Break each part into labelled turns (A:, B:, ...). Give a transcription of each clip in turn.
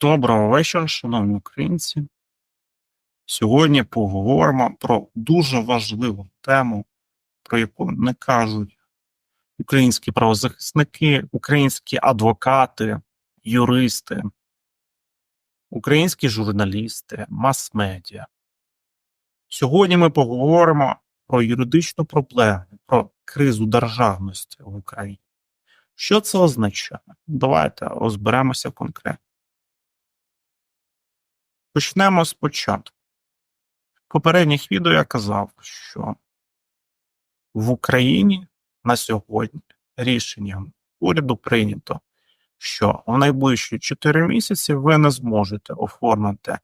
A: Доброго вечора, шановні українці. Сьогодні поговоримо про дуже важливу тему, про яку не кажуть українські правозахисники, українські адвокати, юристи, українські журналісти, мас-медіа. Сьогодні ми поговоримо про юридичну проблему, про кризу державності в Україні. Що це означає? Давайте розберемося конкретно. Почнемо спочатку. В попередніх відео я казав, що в Україні на сьогодні рішенням уряду прийнято, що в найближчі 4 місяці ви не зможете оформити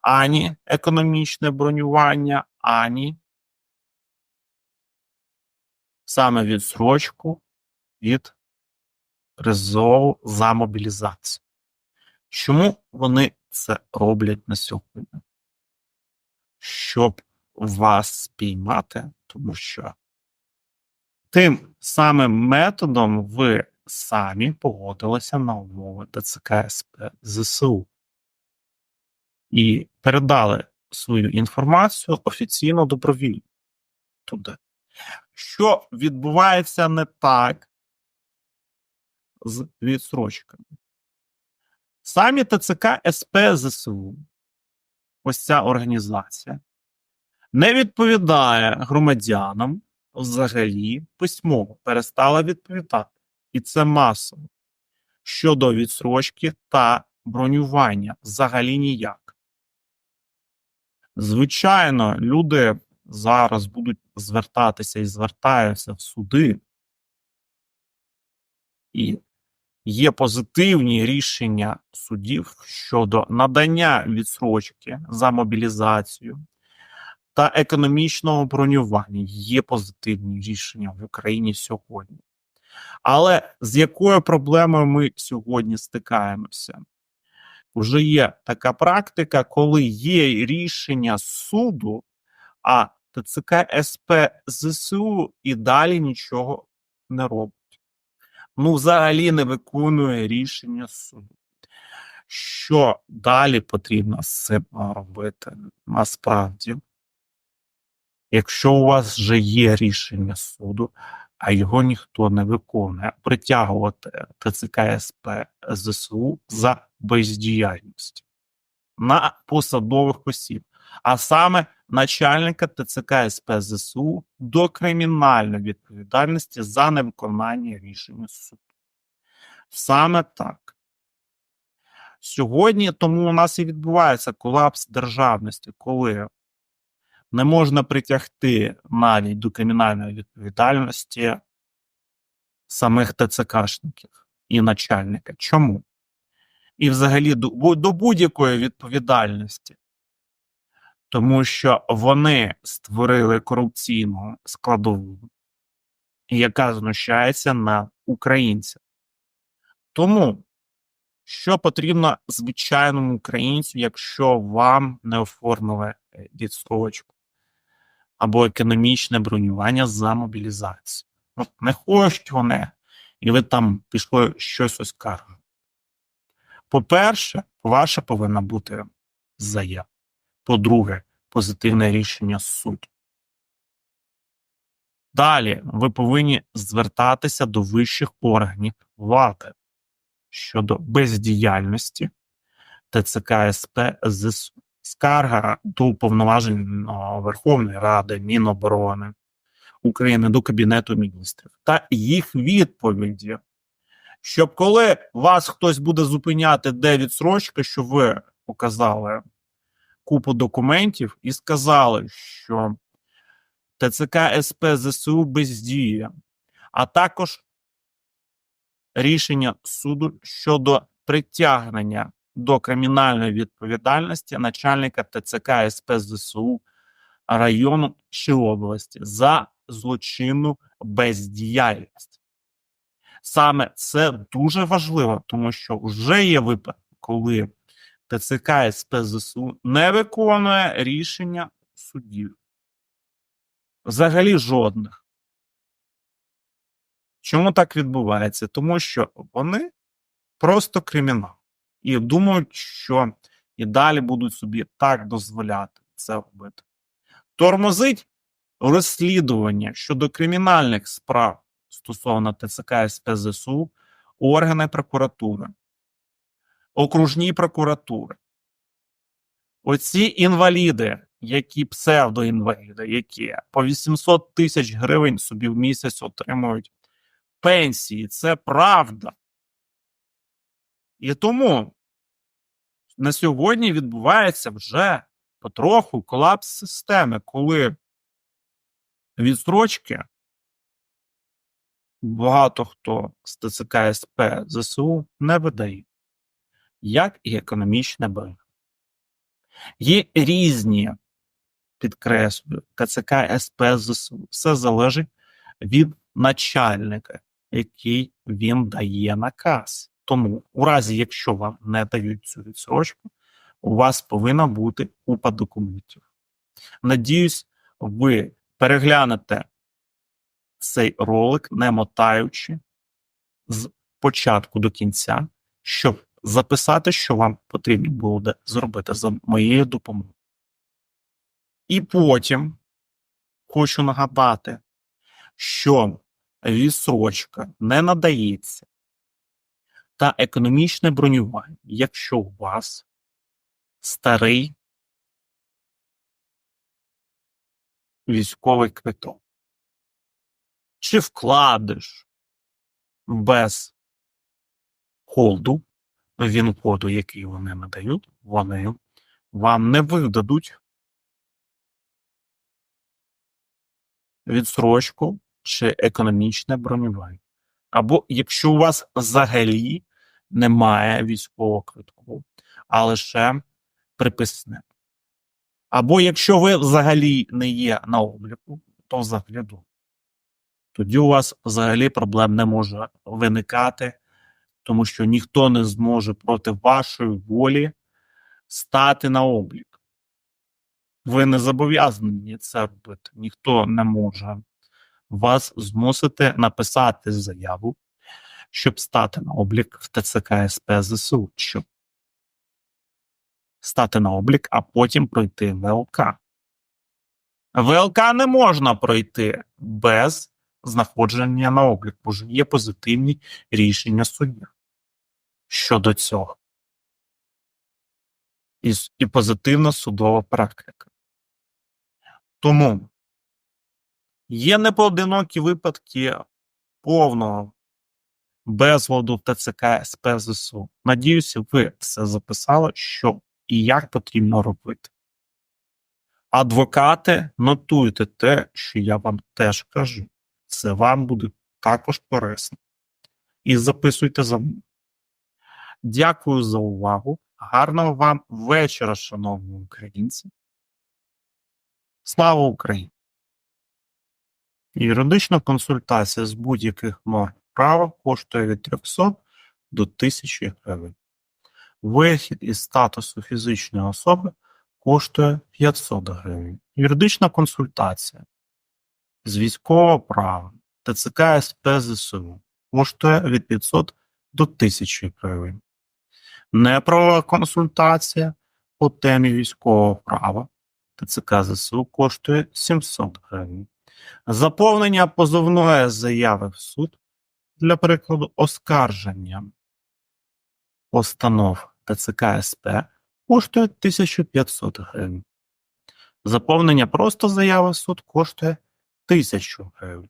A: ані економічне бронювання, ані саме відсрочку від призову за мобілізацію. Чому вони це роблять на сьогодні? Щоб вас спіймати, тому що тим самим методом ви самі погодилися на умови ТЦК СП ЗСУ і передали свою інформацію офіційно добровільно туди. Що відбувається не так з відсрочками? Самі ТЦК СП ЗСУ, ось ця організація, не відповідає громадянам взагалі письмово, перестала відповідати. І це масово щодо відсрочки та бронювання взагалі ніяк. Звичайно, люди зараз будуть звертатися і звертаються в суди, і є позитивні рішення судів щодо надання відсрочки за мобілізацію та економічного бронювання. Є позитивні рішення в Україні сьогодні. Але з якою проблемою ми сьогодні стикаємося? Вже є така практика, коли є рішення суду, а ТЦК СП ЗСУ і далі нічого не робить ну взагалі не виконує рішення суду. Що далі потрібно з цим робити? Насправді, якщо у вас вже є рішення суду, а його ніхто не виконує, притягувати ТЦК СП ЗСУ за бездіяльність на посадових осіб, а саме начальника ТЦК СП ЗСУ до кримінальної відповідальності за невиконання рішення суду. Саме так. Сьогодні тому у нас і відбувається колапс державності, коли не можна притягти навіть до кримінальної відповідальності самих ТЦКшників і начальника. Чому? І взагалі до, до будь-якої відповідальності тому що вони створили корупційну складову, яка знущається на українцях. Тому, що потрібно звичайному українцю, якщо вам не оформили е, відстрочку або економічне бронювання за мобілізацію. От не хочуть вони, і ви там пішли щось оскаржувати. По-перше, ваша повинна бути заява. По-друге, позитивне рішення суду. Далі ви повинні звертатися до вищих органів влади щодо бездіяльності ТЦК СП ЗСУ. Скарга до уповноваженого Верховної Ради, Міноборони України до Кабінету міністрів та їх відповіді, щоб коли вас хтось буде зупиняти, де відсрочка, що ви показали купу документів і сказали, що ТЦК СП ЗСУ бездіє, а також рішення суду щодо притягнення до кримінальної відповідальності начальника ТЦК СП ЗСУ району чи області за злочинну бездіяльність. Саме це дуже важливо, тому що вже є випадки, коли ТЦК СП ЗСУ не виконує рішення судів. Взагалі жодних. Чому так відбувається? Тому що вони просто кримінал. і думають, що і далі будуть собі так дозволяти це робити. Тормозить розслідування щодо кримінальних справ стосовно ТЦК СП ЗСУ, органи прокуратури, окружні прокуратури. Оці інваліди, які псевдоінваліди, які по 800 тисяч гривень собі в місяць отримують пенсії, це правда. І тому на сьогодні відбувається вже потроху колапс системи, коли відстрочки багато хто з ТЦК СП ЗСУ не видає, як і економічне б. Є різні, підкреслюю, КЦК СП ЗСУ. Все залежить від начальника, який він дає наказ. Тому, у разі, якщо вам не дають цю відсрочку, у вас повинна бути купа документів. Надіюсь, ви переглянете цей ролик, не мотаючи з початку до кінця, щоб записати, що вам потрібно буде зробити за моєю допомогою. І потім хочу нагадати, що відсрочка не надається та економічне бронювання, якщо у вас старий військовий квиток. Чи вкладиш без холду, він коду, який вони надають, вони вам не видадуть відсрочку чи економічне бронювання. Або якщо у вас взагалі немає військового квитку, а лише приписне. Або якщо ви взагалі не є на обліку, то взагалі. Тоді у вас взагалі проблем не може виникати, тому що ніхто не зможе проти вашої волі стати на облік. Ви не зобов'язані це робити. Ніхто не може вас змусити написати заяву, щоб стати на облік в ТЦК СП ЗСУ, щоб стати на облік, а потім пройти ВЛК. ВЛК не можна пройти без знаходження на облік, бо ж є позитивні рішення суддя щодо цього. І, і позитивна судова практика. Тому є непоодинокі випадки повного безладу ТЦК СП ЗСУ. Надіюся, ви все записали, що і як потрібно робити. Адвокати, нотуйте те, що я вам теж кажу. Це вам буде також корисно. І записуйте за мною. Дякую за увагу. Гарного вам вечора, шановні українці. Слава Україні! Юридична консультація з будь-яких норм права коштує від 300 до 1000 гривень. Вихід із статусу фізичної особи коштує 500 гривень. Юридична консультація з військового права ТЦК СП ЗСУ коштує від 500 до 1000 гривень. Неправова консультація по темі військового права ТЦК ЗСУ коштує 700 гривень. Заповнення позовної заяви в суд для прикладу оскарження постанов ТЦК СП коштує 1500 гривень. Заповнення просто заяви в суд коштує 1000 гривень.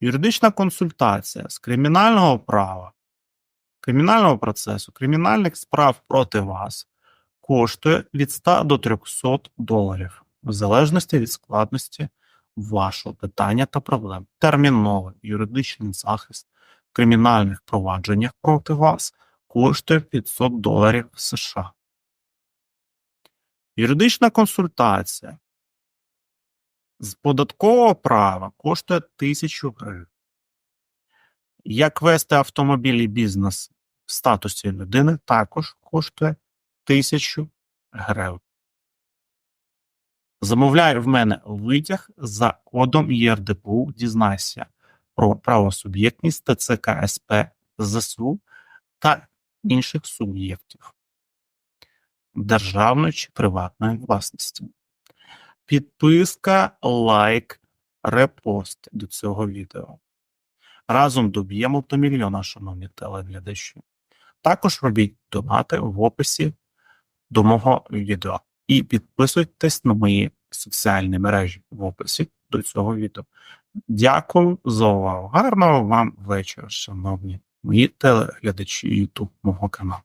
A: Юридична консультація з кримінального права, кримінального процесу, кримінальних справ проти вас коштує від 100 до 300 доларів, в залежності від складності вашого питання та проблем. Терміновий юридичний захист в кримінальних провадженнях проти вас коштує 500 доларів США. Юридична консультація з податкового права коштує 1000 гривень. Як вести автомобіль і бізнес в статусі людини також коштує 1000 гривень. Замовляй в мене витяг за кодом ЄРДПУ. Дізнайся про правосуб'єктність ТЦК СП ЗСУ та інших суб'єктів державної чи приватної власності. Підписка, лайк, репост до цього відео. Разом доб'ємо до мільйона, шановні телеглядачі. Також робіть донати в описі до мого відео. І підписуйтесь на мої соціальні мережі в описі до цього відео. Дякую за увагу. Гарного вам вечора, шановні мої телеглядачі YouTube мого каналу.